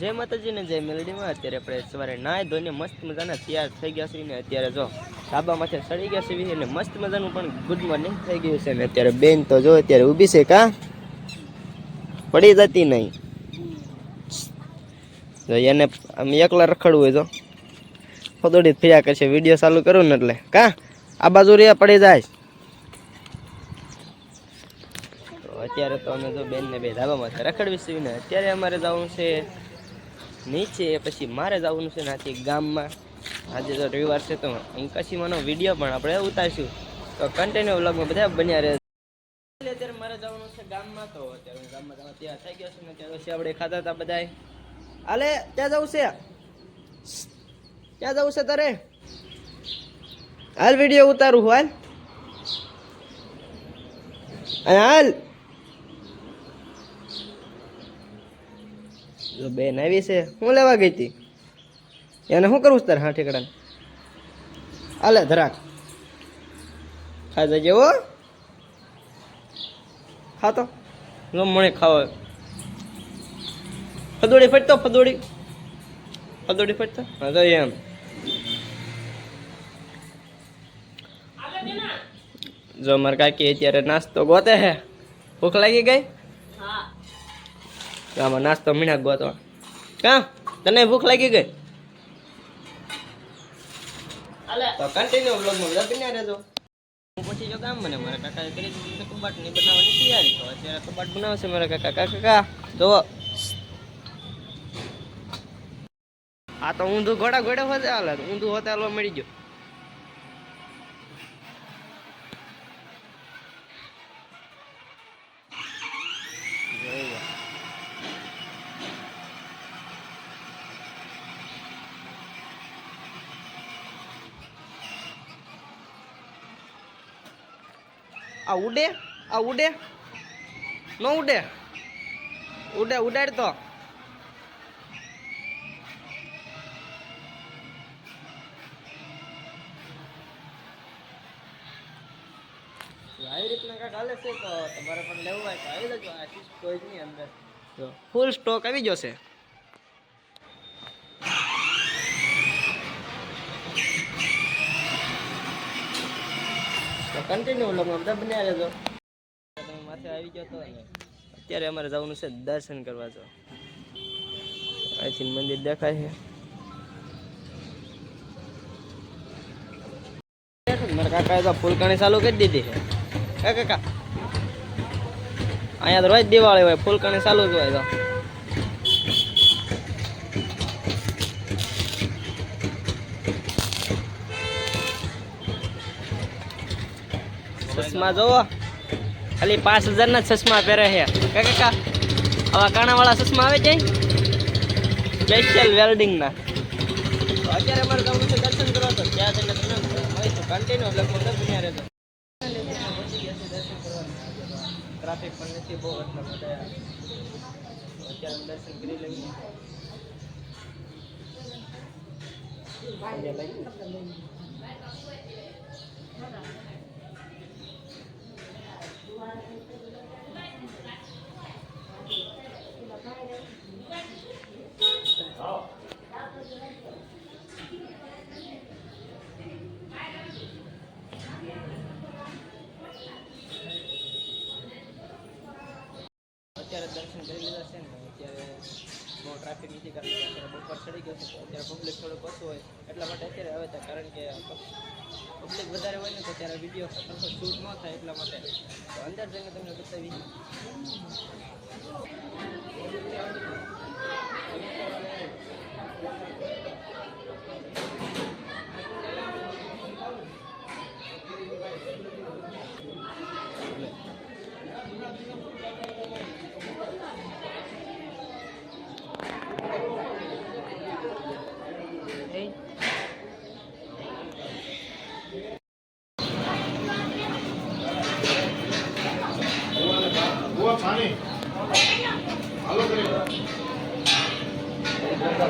જય માતાજીને જય મેલડીમાં. અત્યારે આપણે સવારે નાય ધોઈને મસ્ત મજાના તૈયાર થઈ ગયા છીએ ને અત્યારે જો ધાબામાંથી સડી ગયા છે અને મસ્ત મજાનું પણ ગુડ મોર્નિંગ થઈ ગયું છે ને અત્યારે બેન તો જો અત્યારે ઊભી છે કા? પડી જતી નહીં. જો એને આમ એકલા રખડવું હોય તો ફદોડી ફર્યા કરશે. વીડિયો ચાલુ કરું ને એટલે. કા? આ બાજુ રહ્યા, પડી જાય. અત્યારે તો અમે જો બેનને બે ધાબામાં રખડવી છીએ ને અત્યારે અમારે જવું છે નીચે પછી મારે જવાનું છે નાથી ગામમાં. આજે તો રવિવાર છે તો અંકાશીમાંનો વીડિયો પણ આપણે ઉતારશું. તો કન્ટિન્યુ વ્લોગમાં બધા બન્યા રહે અત્યારે મારે જવાનું છે ગામમાં. તો અત્યારે થઈ ગયો છે ને પછી આપણે ખાતા હતા બધાય. આલે, ત્યાં જવું છે. ત્યાં જવું છે તારે. હાલ વીડિયો ઉતારું હાલ. હાલ. જો બેન આવી છે. હું લેવા ગઈ હતી? એને શું કરવું તારે હા ઠેકડાને આલે ધરાક. ખાઈ જજે હો. ખાતો. મને ખાવો. ફદોડી ફટતો, ફદોડી. ફદોડી ફટતો. હા, તો એમ. જો મારે કાકી અત્યારે નાસ્તો ગોતે હે. ભૂખ લાગી ગઈ? આમાં નાસ્તો મીણા ગોતવા કા? તને ભૂખ લાગી ગઈ? તો કન્ટિન્યુ બ્લોગમાં બધા બન્યા રહેજો. હું પછી જો કામ મને મારા કાકા કરી દીધી કબાટની બનાવવાની તૈયારી. તો અત્યારે કબાટ બનાવશે મારા કાકા. કાકા કાકા જોવો આ તો ઊંધું ઘોડા ઘોડે હોતે હાલે. ઊંધું હોતે હાલવા મળી ગયો. આ ઉડે આ ઉડે ન ઉડે ઉડે ઉડાડ તો આવી રીતના કાંઈક હાલે છે તો તમારે પણ લેવું હોય તો આવી જજો આ સ્ટોરેજની અંદર જો ફૂલ સ્ટોક આવી જશે તો કન્ટિન્યુ વ્લોગમાં તમે માથે આવી ગયો તો અત્યારે અમારે જવાનું છે દર્શન કરવા જો. અહીંથી મંદિર દેખાય છે. મારા કાકાએ તો ફૂલકાણી ચાલુ કરી દીધી છે. કાકા? અહીંયા રોજ દિવાળી હોય, ફૂલકાણી ચાલુ જ હોય તો. ચશ્મા જોવો. ખાલી પાંચ હજારના ચશ્મા પહેરે છે. કા કાકા, આવા કાણાવાળા ચશ્મા આવે જાય સ્પેશિયલ વેલ્ડિંગના અત્યારે અમારે જવું છે, દર્શન કરવા તો ત્યાં તમને મળીશું. કન્ટિન્યુ લગભગ દસ મહિના રહેતો ટ્રાફિક પણ નથી, બહુ એટલા બધા અત્યારે દર્શન કરી લઈએ. અત્યારે દર્શન કરી લીધા છે ને, અત્યારે બહુ ટ્રાફિક નથી કારણ અત્યારે બપોર ચડી ગયો છે અત્યારે પબ્લિક થોડુંક ઓછું હોય, એટલા માટે અત્યારે આવે છે, કારણ કે પબ્લિક વધારે હોય ને, તો ત્યારે વીડિયો શૂટ ન થાય એટલા માટે. અંદર જઈને તમને બતાવી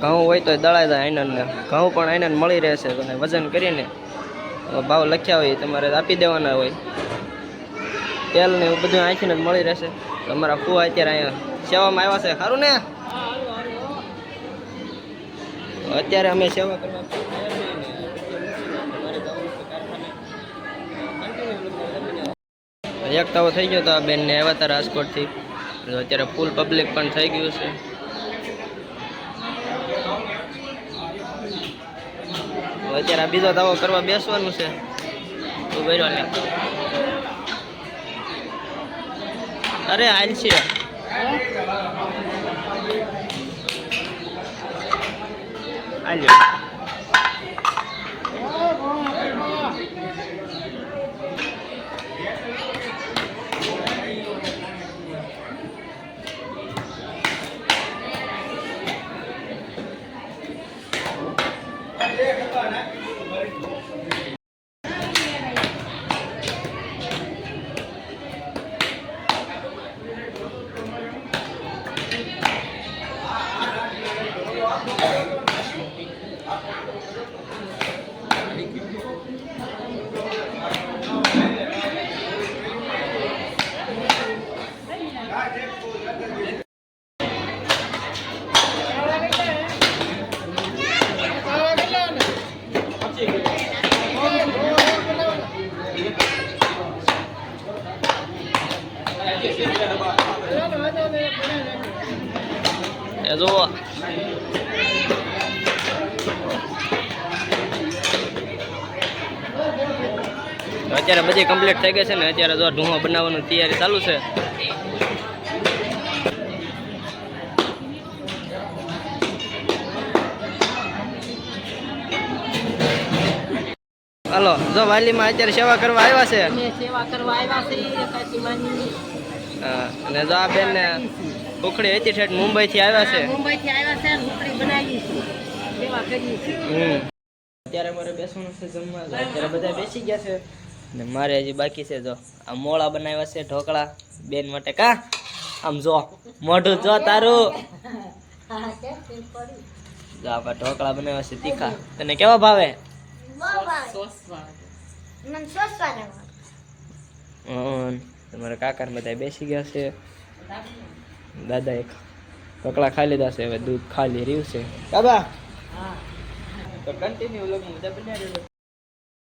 ઘઉં હોય તો દળાઈ જાય આઈનરને ઘઉં પણ આઈનર મળી રહેશે. અને વજન કરીને ભાવ લખ્યા હોય તમારે આપી દેવાના હોય. તેલ ને એવું બધું અહીંથી જ મળી રહેશે. તમારા ફુવા અત્યારે અહીંયા સેવામાં આવ્યા છે. સારું ને? અત્યારે અમે સેવા કરવા. એક તાવો થઈ ગયો તો આ બેનને આવ્યા હતા રાજકોટથી અત્યારે ફૂલ પબ્લિક પણ થઈ ગયું છે. અત્યારે આ બીજો દાવો કરવા બેસવાનું છે. તો બર્યો ને અરે હાલ છે. હાલ્યો. એ જુઓ. અત્યારે બધી કમ્પ્લીટ થઈ ગઈ છે ને અત્યારે જો ઢૂંહો બનાવવાની તૈયારી ચાલુ છે. હાલો જો વાલીમાં અત્યારે સેવા કરવા આવ્યા છે. સેવા કરવા આવ્યા છે અને જો આ બેન ને ઉખડી હતી ઠેઠ મુંબઈ થી આવ્યા છે. મુંબઈ થી આવ્યા છે ઉખડી બનાવી છે. સેવા કરીએ છીએ. હમ. અત્યારે મારે બેસવાનું છે જમવા. અત્યારે બધા બેસી ગયા છે. ને મારે હજી બાકી છે જો. આ મોળા બનાવ્યા છે ઢોકળા. બેન માટે કા? આમ જો. મોઢું જો તારું. જો આપણે ઢોકળા બનાવ્યા છે તીખા. તને કેવા ભાવે? હમ, તમારા કાકા ને બધા બેસી ગયા છે. દાદા એક ઢોકળા ખાઈ લીધા છે હવે દૂધ ખાલી રહ્યું છે. કાબા તો કન્ટિન્યુ લોગ મુદ્દા બન્યા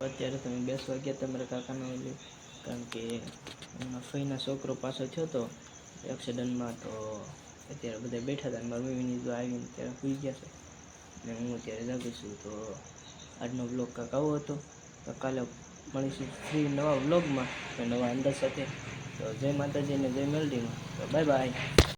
અત્યારે તમે બેસવા ગયા તમારા કાકાનો ઓલી કારણ કે એમના ફઈના છોકરો પાછો થયો તો એક્સિડન્ટમાં તો અત્યારે બધા બેઠા હતા અને મારી મમ્મીની જો આવીને ત્યારે સુઈ ગયા છે. ને હું અત્યારે જાગું છું. તો આજનો બ્લોગ કાંક આવો હતો. તો કાલે મળીશું ફ્રી નવા બ્લોગમાં નવા અંદાજ સાથે. તો જય માતાજી ને જય મેલડીમાં તો બાય બાય